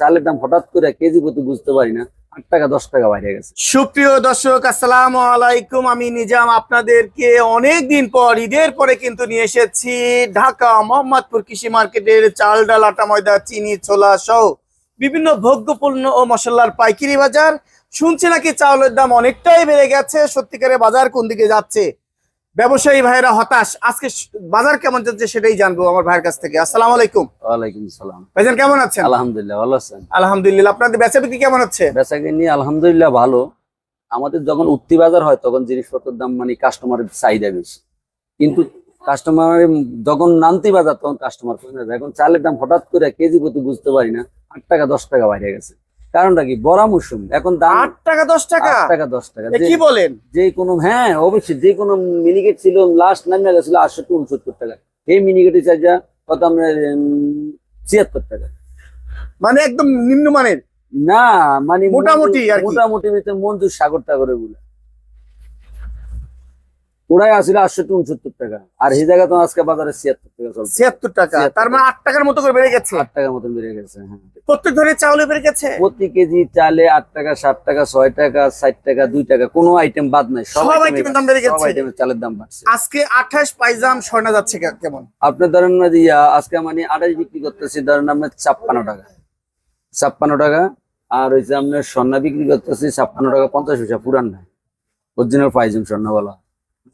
চালের দাম হঠাৎ করে কেজি প্রতি বুঝতে পারি না। আট টাকা, দশ টাকা বাইরে গেছে। সুপ্রিয় দর্শক, আসসালামু আলাইকুম। আমি নিজাম আপনাদেরকে অনেক দিন পর, ঈদের পরে কিন্তু নিয়ে এসেছি ঢাকা মোহাম্মদপুর কৃষি মার্কেটের চাল ডাল আটা ময়দা চিনি ছোলা সহ বিভিন্ন ভোগ্যপূর্ণ ও মশলার পাইকারি বাজার। শুনছি নাকি চাউলের দাম অনেকটাই বেড়ে গেছে। সত্যিকারের বাজার কোন দিকে যাচ্ছে? ব্যবসায়ী ভাইরা হতাশ। আজকে বাজার কেমন যাচ্ছে সেটাই জানব আমার ভাইয়ের কাছ থেকে। আসসালাম আলাইকুম। ওয়ালাইকুম সালাম। ভাইজান কেমন আছেন? আলহামদুলিল্লাহ ভালো আছেন? আলহামদুলিল্লাহ। আপনাদের বেচা বিক্রি কেমন হচ্ছে? বেচা কিনি আলহামদুলিল্লাহ ভালো। আমাদের যখন উঠতি বাজার হয় তখন জিনিসপত্রের দাম মানে কাস্টমারের চাহিদা বেশি। কিন্তু কাস্টমার যখন নামতি বাজার তখন কাস্টমার এখন চালের দাম হঠাৎ করে কেজি প্রতি বুঝতে পারি না। আট টাকা দশ টাকা বাইরে গেছে। কারণটা কি? বড়া মৌসুম। এখন আট টাকা দশ টাকা? টাকা দশ টাকা। কি বলেন? যে কোনো হ্যাঁ অবশ্যই যে কোনো মিনিকেট ছিল লাস্ট নামে গেছিল আটষট্টি উনসত্তর টাকা। এই মিনিকেটের চার্জা কত আমরা ছিয়াত্তর টাকা। মানে একদম নিম্নমানের? না মানে মোটামুটি মোটামুটি মঞ্জুর সাগর টাগরের বলে। ওরাই আসলে আটষট্টি উনসত্তর টাকা। আর এই জায়গা তো আজকে বাজারে ছিয়াত্তর টাকা চলছে। ছিয়াত্তর টাকা। তার মানে আট টাকার মতো করে বেড়ে গেছে। আট টাকার মতন বেড়ে গেছে হ্যাঁ। প্রত্যেক ধরে চাউলে বেড়ে গেছে? প্রতি কেজি চালে আট টাকা সাত টাকা ছয় টাকা ষাট টাকা দুই টাকা কোনো আইটেম বাদ নাই। সব আইটেমের দাম বেড়ে গেছে। আইটেমের চালের দাম বাড়ছে। আজকে আঠাশ পাইজাম স্বর্ণা যাচ্ছে কেমন? আপনার ধরেন না যে আজকে মানে আঠাশ বিক্রি করতেছি ধরেন আপনার ছাপ্পান্ন টাকা। ছাপ্পান্ন টাকা আর হচ্ছে আপনার স্বর্ণা বিক্রি করতেছি ছাপ্পান্ন টাকা পঞ্চাশ পয়সা পুরান না অরিজিনাল পাইজুম স্বর্ণ বলা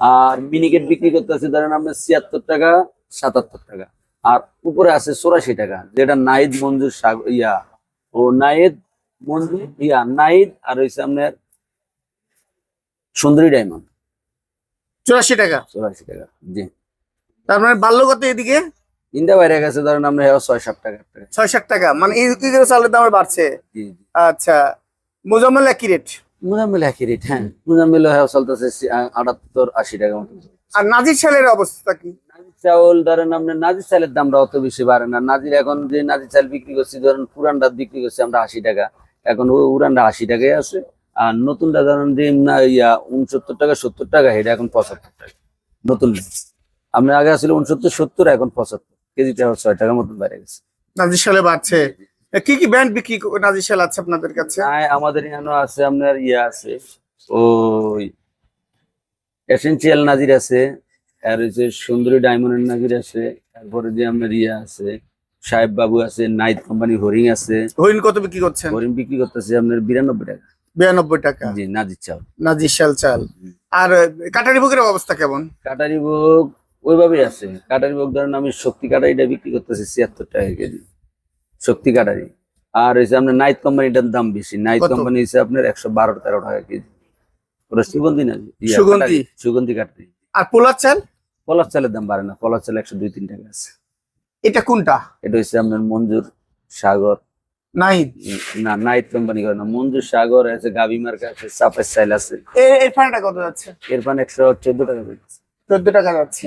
আর মিনিকেট বিক্রি করতেছি ধরেন আপনার ছিয়াত্তর টাকা সাতাত্তর টাকা আর উপরে আছে চৌরাশি টাকা যেটা নাইদ মঞ্জুর ইয়া ও নাইদ মঞ্জুর ইয়া নাইদ আর হচ্ছে আপনার সুন্দরী ডায়মন্ড চুরাশি টাকা চৌরাশি টাকা জি মানে কত এদিকে বাইরে গেছে ধরেন হেয়া ছয় সাত টাকা ছয় ষাট টাকা মানে এই কি করে দাম বাড়ছে আচ্ছা মোজাম্মেল একই রেট মুজাম্মিল একই রেট হ্যাঁ। মুজাম্মিল হ্যাঁ চলতেছে আটাত্তর আশি টাকা মতো। আর নাজির চালের অবস্থা কি? চাউল ধরেন আপনার নাজির চালের দামটা অত বেশি বাড়ে না। নাজির এখন যে নাজির চাল বিক্রি করছি ধরেন পুরানটা বিক্রি করছি আমরা আশি টাকা। এখন ও উড়ানটা আশি টাকায় আছে। আর নতুনটা ধরেন যে না ইয়া উনসত্তর টাকা সত্তর টাকা এটা এখন পঁচাত্তর টাকা। নতুন আপনার আগে আসলে উনসত্তর সত্তর এখন পঁচাত্তর। কেজিটা ছয় টাকার মতন বেড়ে গেছে। নাজির চালে বাড়ছে। কি কি ব্র্যান্ড বিক্রি চাল আছে আপনাদের কাছে? আমাদের এখানে আছে আপনার ইয়ে আছে ওই এসেন্সিয়াল নাজির আছে আর হচ্ছে সুন্দরী ডায়মন্ডের নাজির আছে তারপরে যে আপনার ইয়ে আছে সাহেব বাবু আছে নাইট কোম্পানি হরিং আছে। হরিণ কত বিক্রি করছেন? হরিণ বিক্রি করতেছে আপনার বিরানব্বই টাকা। বিরানব্বই টাকা। জি নাজির চাল। নাজির চাল। চাল আর কাটারি ভোগের অবস্থা কেমন? কাটারি ভোগ ওইভাবেই আছে। কাটারি ভোগ ধরেন আমি শক্তি কাটারিটা বিক্রি করতেছি ছিয়াত্তর টাকা কেজি। শক্তি কাটারি। আর হচ্ছে আপনার নাইট কোম্পানিটার দাম বেশি। নাইট কোম্পানি হচ্ছে আপনার একশো বারো তেরো টাকা কেজি। ওটা সুগন্ধি না? সুগন্ধি? সুগন্ধি কাটারি। আর পোলার চাল? পলাশ চালের দাম বাড়ে না। পলাশ চাল একশো দুই তিন টাকা আছে। এটা কোনটা? এটা হচ্ছে আপনার মঞ্জুর সাগর। নাই উম, না নাইট কোম্পানি করে না। মঞ্জুর সাগর আছে গাবি মার্কা আছে সাপের চাইল আছে। এর ফান্ডটা কত যাচ্ছে? এর পান একশো চোদ্দ টাকা চোদ্দ টাকা যাচ্ছে।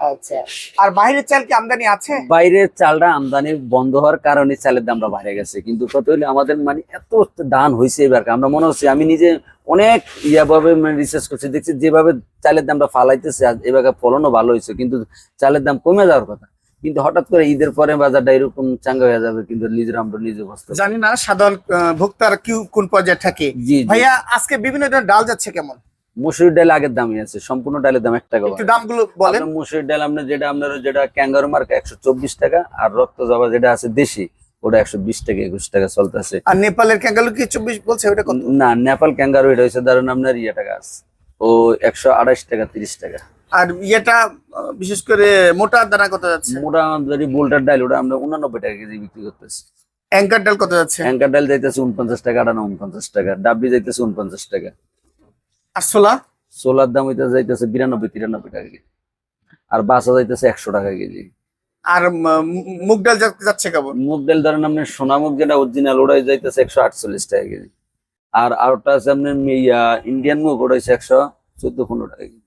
আচ্ছা। আর বাইরের চাল কি আমদানি আছে? বাইরের চালটা আমদানি বন্ধ হওয়ার কারণে চালের দামটা বাইরে গেছে। কিন্তু কত হলে আমাদের মানে এত দান হয়েছে এবার। আমরা মনে হচ্ছে আমি নিজে অনেক ইয়াভাবে রিসার্চ করছি দেখছি যেভাবে চালের দামটা ফালাইতেছে এবার ফলনও ভালো হয়েছে। কিন্তু চালের দাম কমে যাওয়ার কথা। কিন্তু হঠাৎ করে ঈদের পরে বাজারটা এরকম চাঙ্গা হয়ে যাবে কিন্তু নিজের আমরা নিজে বসতে জানি না সাধারণ ভোক্তার কি কোন পর্যায়ে থাকে? ভাইয়া আজকে বিভিন্ন ধরনের ডাল যাচ্ছে কেমন? মুসুরির ডাল আগের দামই আছে সম্পূর্ণ ডালের দাম এক টাকা দামগুলো বলেন। মুসুরির ডাল আপনার যেটা আপনার যেটা ক্যাঙ্গারু মার্কা একশো চব্বিশ টাকা আর রক্ত জবা যেটা আছে দেশি ওটা একশো বিশ টাকা একুশ টাকা চলতেছে। আর নেপালের ক্যাঙ্গালু কি চব্বিশ বলছে? ওটা না নেপাল ক্যাঙ্গারু এটা হচ্ছে ধরেন আপনার ইয়ে টাকা আছে। ও একশো আড়াইশ টাকা তিরিশ টাকা। আর ইয়েটা বিশেষ করে মোটা দানা কত যাচ্ছে? মোটা যদি বোল্টার ডাল ওটা আমরা উনানব্বই টাকা কেজি বিক্রি করতেছি। অ্যাঙ্কার ডাল কত যাচ্ছে? অ্যাঙ্কার ডাল যাইতেছে উনপঞ্চাশ টাকা আটানো উনপঞ্চাশ টাকা। ডাবলি যাইতেছে উনপঞ্চাশ টাকা। আর ছোলা সোলার দাম হইতে যাইতেছে বিরানব্বই তিরানব্বই টাকা কেজি। আর বাসা যাইতেছে একশো টাকা কেজি। আর মুগ ডাল যাচ্ছে কেমন? মুগ ডাল ধরেন আপনার সোনা মুগ যেটা অরিজিনাল ওটাই যাইতেছে একশো আটচল্লিশ টাকা কেজি। আর আরেকটা আছে আপনার ইন্ডিয়ান মুগ ওটা হচ্ছে একশো চোদ্দ পনেরো টাকা কেজি।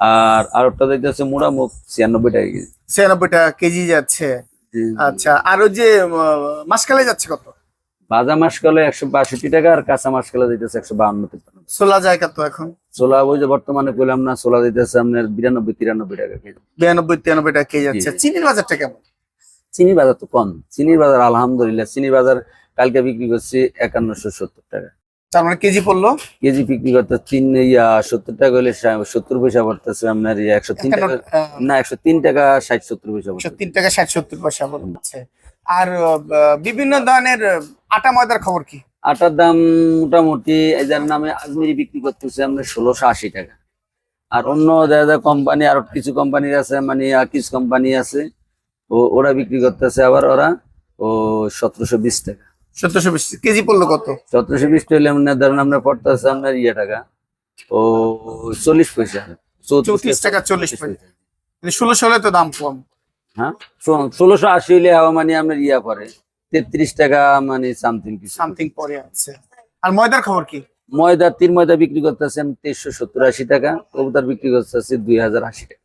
আর আরেকটা যাইতেছে মুড়া মুগ ছিয়ানব্বই টাকা কেজি। ছিয়ানব্বই টাকা কেজি যাচ্ছে। আচ্ছা আর ওই যে মাসকালে যাচ্ছে কত? ভাজা মাসকলে একশো বাষট্টি টাকা আর কাঁচা মাসকলে যাইতেছে একশো বাহান্ন তিপ্পান্ন। ছোলা যায় কত এখন? ছোলা ওই যে বর্তমানে কইলাম না ছোলা দিতেছে আপনার বিরানব্বই তিরানব্বই টাকা কেজি। বিরানব্বই তিরানব্বই টাকা কেজি যাচ্ছে। চিনির বাজারটা কেমন? চিনির বাজার তো কম। চিনির বাজার আলহামদুলিল্লাহ চিনির বাজার কালকে বিক্রি করছি একান্নশো সত্তর টাকা। তার মানে কেজি পড়ল? কেজি বিক্রি করতে তিন ইয়া সত্তর টাকা হলে সত্তর পয়সা পড়তেছে আপনার একশো তিন টাকা না একশো তিন টাকা ষাট সত্তর পয়সা তিন টাকা ষাট সত্তর পয়সা আর বিভিন্ন ধরনের আটা ময়দার খবর কি? আটার দাম মোটামুটি যার নামে আজমিরি বিক্রি করতেছে আপনার ষোলোশো আশি টাকা। আর অন্য দেখা কোম্পানি আর কিছু কোম্পানি আছে মানে কিছু কোম্পানি আছে ও ওরা বিক্রি করতেছে আবার ওরা ও সতেরোশো বিশ টাকা। সতেরোশো বিশ কেজি পড়ল কত? সতেরোশো বিশ টাকা ধরেন আপনার পড়তেছে আপনার ইয়ে টাকা ও চল্লিশ পয়সা। চৌত্রিশ টাকা চল্লিশ পয়সা। ষোলোশো হলে তো দাম কম। হ্যাঁ? ষোলোশো আশি হলে হাওয়া মানে আপনার ইয়া পরে তেত্রিশ টাকা মানে সামথিং কিছু। সামথিং পরে আছে। আর ময়দার খবর কি? ময়দা তিন ময়দা বিক্রি করতেছে আমি তেইশশো সত্তর আশি টাকা কবুতর বিক্রি করতেছে দুই হাজার আশি টাকা।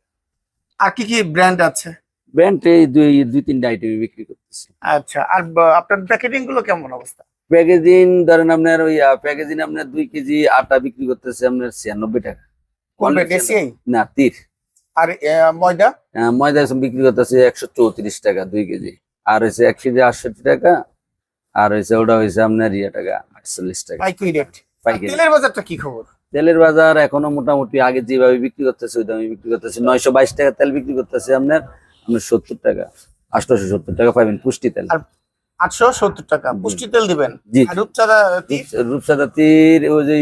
আর কি কি ব্র্যান্ড আছে? ব্র্যান্ড এই দুই দুই তিনটা আইটেম বিক্রি করতেছে। আচ্ছা আর আপনার প্যাকেটিংগুলো কেমন অবস্থা? প্যাকেজিং ধরেন আপনার ওই প্যাকেজিং আপনার দুই কেজি আটা বিক্রি করতেছে আপনার ছিয়ানব্বই টাকা। না তীর। আর ময়দা? ময়দা বিক্রি করতেছে একশো চৌত্রিশ টাকা দুই কেজি। আর হয়েছে এক কেজি আটষট্টি টাকা আর হয়েছে ওটা হয়েছে আপনার ইয়ে টাকা আটচল্লিশ টাকা। পাইকারি রেট তেলের বাজারটা কি খবর? তেলের বাজার এখনও মোটামুটি আগে যেভাবে বিক্রি করতেছে ওই দামে বিক্রি করতেছে। নয়শো বাইশ টাকা তেল বিক্রি করতেছে আপনার আপনার সত্তর টাকা আটশোশো সত্তর টাকা পাবেন পুষ্টি তেল। আর আটশো সত্তর টাকা। জি। পুষ্টি তেল দিবেন। আর তীর রূপসাদা তীর ওই যে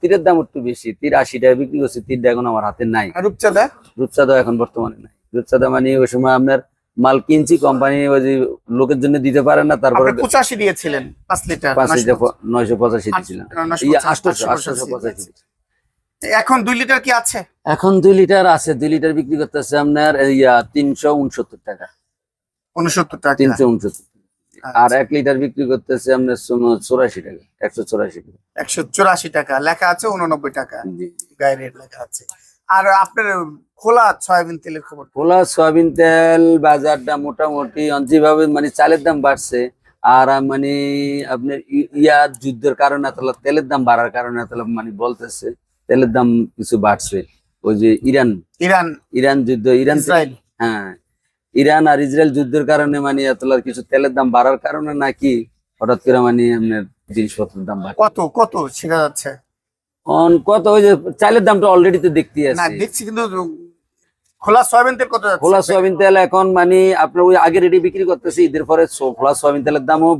তীরের দাম একটু বেশি। তীর আশি টাকা বিক্রি করছে তীরটা এখন আমার হাতে নাই। আর রূপচাঁদা? রূপসাদা এখন বর্তমানে নাই। রূপসাদা মানে ওই সময় আপনার মাল কিনছি কোম্পানি ওই যে লোকের জন্য দিতে পারে না তারপরে আপনি পঁচাশি দিয়েছিলেন পাঁচ লিটার পাঁচ লিটার নয়শো পঁচাশি আট- দিয়েছিলাম। নয়শো ইয়া পঁচাশি, আটশোশো আটশো আটশোশো পঁচাশি। পঁচাশি এখন দুই লিটার কি আছে? এখন দুই লিটার আছে দুই লিটার বিক্রি করতেছে আপনার ইয়া তিনশো উনসত্তর টাকা। উনসত্তর টাকা। তিনশো উনসত্তর। আর এক লিটার বিক্রি করতেছে শোনো- চৌরাশি টাকা একশো চৌরাশি টাকা। একশো চুরাশি টাকা লেখা আছে উননব্বই টাকা গায়ে রেট লেখা আছে। আর আপনার খোলা সয়াবিন তেলের খবর খোলা সয়াবিন তেল বাজারটা মোটামুটি যেভাবে মানে চালের দাম বাড়ছে আর মানে আপনার ই- ইয়া যুদ্ধের কারণে তাহলে তেলের দাম বাড়ার কারণে তাহলে মানে বলতেছে তেলের দাম কিছু বাড়ছে। ওই যে ইরান ইরান। ইরান যুদ্ধ ইরান হ্যাঁ ইরান আর ইসরায়েল যুদ্ধের কারণে মানে এতলা কিছু তেলের দাম বাড়ার কারণে নাকি হঠাৎ করে মানে আপনার জিনিসপত্রের দাম বাড়ে কত কত শেখা যাচ্ছে? অন কত ওই যে চালের দামটা অলরেডি তো দেখতে না দেখছি কিন্তু খোলা সয়াবিন তেল কত যাচ্ছে? খোলা সয়াবিন তেল এখন মানে আপনার ওই আগে রেটে বিক্রি করতেছি ঈদের পরে খোলা সয়াবিন তেলের দামও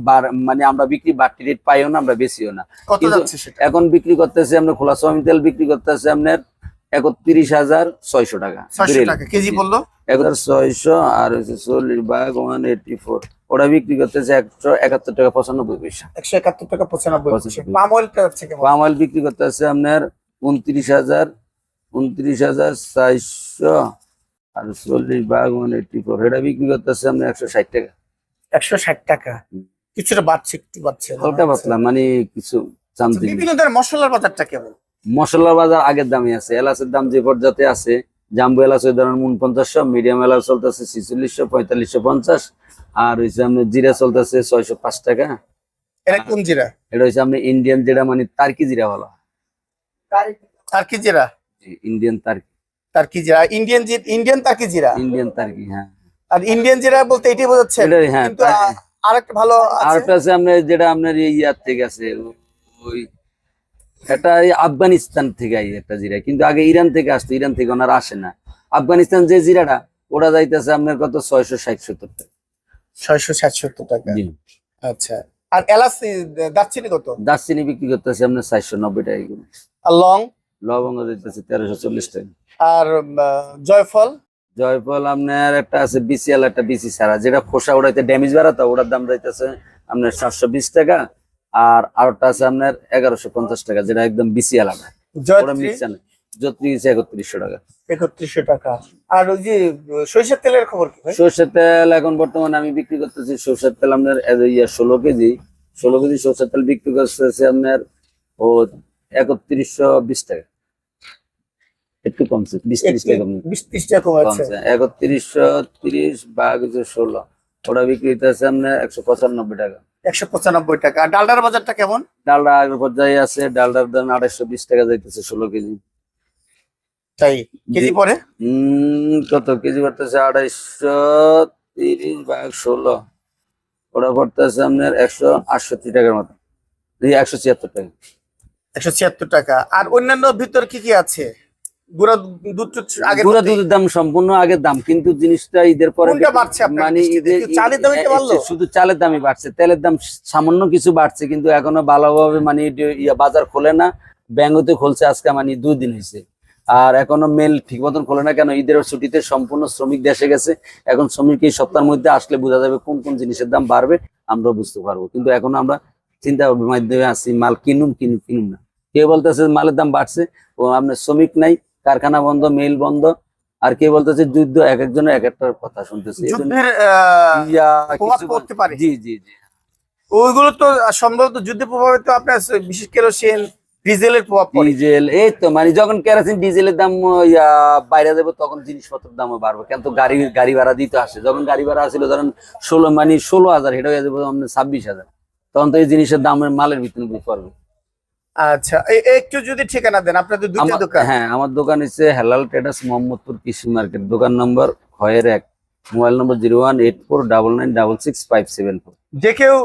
মানে আমরা বিক্রি বাড়তি রেট পাইও না আমরা বেশিও না। কত যাচ্ছে সেটা? এখন বিক্রি করতেছে আপনার খোলা সয়াবিন তেল বিক্রি করতেছে আপনার একত্রিশ হাজার ছয়শো টাকা। কেজি বলল? এক হাজার ছয়শো আর হচ্ছে চল্লিশ বাঘ ওয়ান এইটি ফোর। ওটা বিক্রি করতেছে একশো একাত্তর টাকা পঁচানব্বই পয়সা। একশো একাত্তর টাকা পঁচানব্বই। পাম অয়েল বিক্রি করতেছে আপনার উনত্রিশ হাজার উনত্রিশ হাজার চারশো আর চল্লিশ বাঘ ওয়ান এইটি ফোর। এটা বিক্রি করতেছে আপনার একশো ষাট টাকা। একশো ষাট টাকা। কিছুটা বাড়ছে একটু বাড়ছে। হালকা পাতলা মানে কিছু বিভিন্ন ধরনের মশলার বাজারটা কেমন? মশলার বাজার আগের দামে আছে। এলাচের দাম যে পর্যাতে আছে জাম্বু এলাচ ওই ধরেন মুন পঞ্চাশশো মিডিয়াম এলাচ চলতেছে ছিচল্লিশশো পঁয়তাল্লিশশো পঞ্চাশ আর হচ্ছে আপনার জিরা চলতেছে ছয়শো পাঁচ টাকা। এটা কোন জিরা? এটা হচ্ছে আপনি ইন্ডিয়ান যেটা মানে তার্কি জিরা বলা হয় তার কি জিরা ইন্ডিয়ান তার্কি। তার জিরা। ইন্ডিয়ান জি ইন্ডিয়ান তারকি জিরা? ইন্ডিয়ান তার্কি হ্যাঁ। আর ইন্ডিয়ান জিরা বলতে এটাই বোঝাচ্ছে হ্যাঁ আরেকটা ভালো আর আছে। একটা আছে আপনার যেটা আপনার ইয়ার থেকে আছে ওই এটা আফগানিস্তান থেকে আই একটা জিরা কিন্তু আগে ইরান থেকে আসতো ইরান থেকে ওনারা আসে না। আফগানিস্তান যে জিরাটা ওরা যাইতেছে আপনার কত? ছয়শো ষাট সত্তর টাকা। ছয়শো সাতষট্টি টাকা। জি। আচ্ছা। আর এলাচ দারচিনি কত? দারচিনি বিক্রি করতেছে আপনার চারশো নব্বই টাকা কিলো আর লং? লবঙ্গ দিতেছে তেরোশো চল্লিশ টাকা। আর জয়ফল? জয়ফল আপনার একটা আছে বিসিএল একটা বিসি ছাড়া যেটা খোসা ওড়াইতে ড্যামেজ বাড়াতো ওটার দাম যাইতেছে আপনার সাতশো বিশ টাকা। আর আরেকটা আছে আপনার এগারোশো পঞ্চাশ টাকা যেটা একদম যত্রি গেছে একত্রিশশো টাকা। একত্রিশশো টাকা। আর ওই যে সরিষার তেলের খবর কি সর্ষের তেল এখন বর্তমানে আমি বিক্রি করতেছি সর্ষের তেল আপনার ষোলো কেজি। ষোলো কেজি সর্ষের তেল বিক্রি করতেছে আপনার ও একত্রিশশো বিশ টাকা। একটু কমছে বিশ ত্রিশ টাকা বিশ ত্রিশ টাকা আছে কমছে একত্রিশশো তিরিশ বা ষোলো। ওটা বিক্রি হইতেছে আপনার একশো পঁচানব্বই টাকা। একশো পঁচানব্বই টাকা। আর ডালডার বাজারটা কেমন? ডালডা আগের পর্যায়ে আছে ডালডার দাম আড়াইশো বিশ টাকা যাইতেছে ষোলো কেজি। তাই? কেজি পরে? উম কত? কেজি পড়তেছে আড়াইশো তিরিশ ভাগ ষোলো। ওটা পড়তেছে আপনার একশো আটষট্টি টাকার মতো। একশো ছিয়াত্তর টাকা। একশো ছিয়াত্তর টাকা। আর অন্যান্য ভিতর কি কি আছে? গুঁড়া দুধ আগে গুঁড়া দুধের দাম সম্পূর্ণ আগের দাম কিন্তু জিনিসটা ঈদের পরে মানে ঈদের চালের? শুধু চালের দামই বাড়ছে তেলের দাম সামান্য কিছু বাড়ছে কিন্তু এখনও ভালোভাবে মানে বাজার খোলে না ব্যাঙ্গতে খুলছে আজকে মানে দুই দিন হয়েছে। আর এখনও মেল ঠিক মতন খোলে না কেন ঈদের ছুটিতে সম্পূর্ণ শ্রমিক দেশে গেছে এখন শ্রমিক এই সপ্তাহের মধ্যে আসলে বোঝা যাবে কোন কোন জিনিসের দাম বাড়বে আমরা বুঝতে পারব। কিন্তু এখন আমরা চিন্তা মাধ্যমে আছি মাল কিনুম কিনুম কিনুম না। কেউ বলতেছে মালের দাম বাড়ছে ও আপনার শ্রমিক নাই কারখানা বন্ধ মেল বন্ধ আর কে বলতেছে যুদ্ধ এক একজনের এক একটা কথা শুনতেছি। জি জি জি। ওইগুলো তো সম্ভবত যুদ্ধে প্রভাবিত আপনার বিশেষ কেরোসিন ডিজেলের প্রভাব ডিজেল এই তো মানে যখন কেরোসিন ডিজেলের দাম বাইরে যাবে তখন জিনিসপত্রের দামও বাড়বে। কিন্তু গাড়ি গাড়ি ভাড়া দিতে আসে। যখন গাড়ি ভাড়া আসছিল ধরেন ষোলো মানে ষোলো হাজার এটা হয়ে যাবে ছাব্বিশ হাজার। তখন তো এই জিনিসের দামের মালের ভিতরে পারবে আচ্ছা একটু যদি ঠিকানা দেন আপনাদের দোকান। হ্যাঁ আমার দোকান হচ্ছে হেলাল ট্রেডার্স মোহাম্মদপুর কৃষি মার্কেট। দোকান নম্বর খয়ের এক। Mobile number zero one eight four double nine double six five seven four. যে কেউ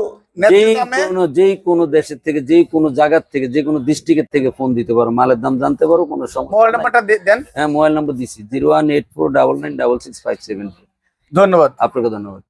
ন্যায্য কোনো দেশের থেকে যেই কোনো জায়গার থেকে যে কোনো ডিস্ট্রিক্টের থেকে ফোন দিতে পারো। মালের দাম জানতে পারো কোনো সমস্যা। নাম্বারটা দেন। হ্যাঁ মোবাইল নম্বর দিছি। Zero one eight four double nine double six five seven four. ধন্যবাদ। আপনাকে ধন্যবাদ।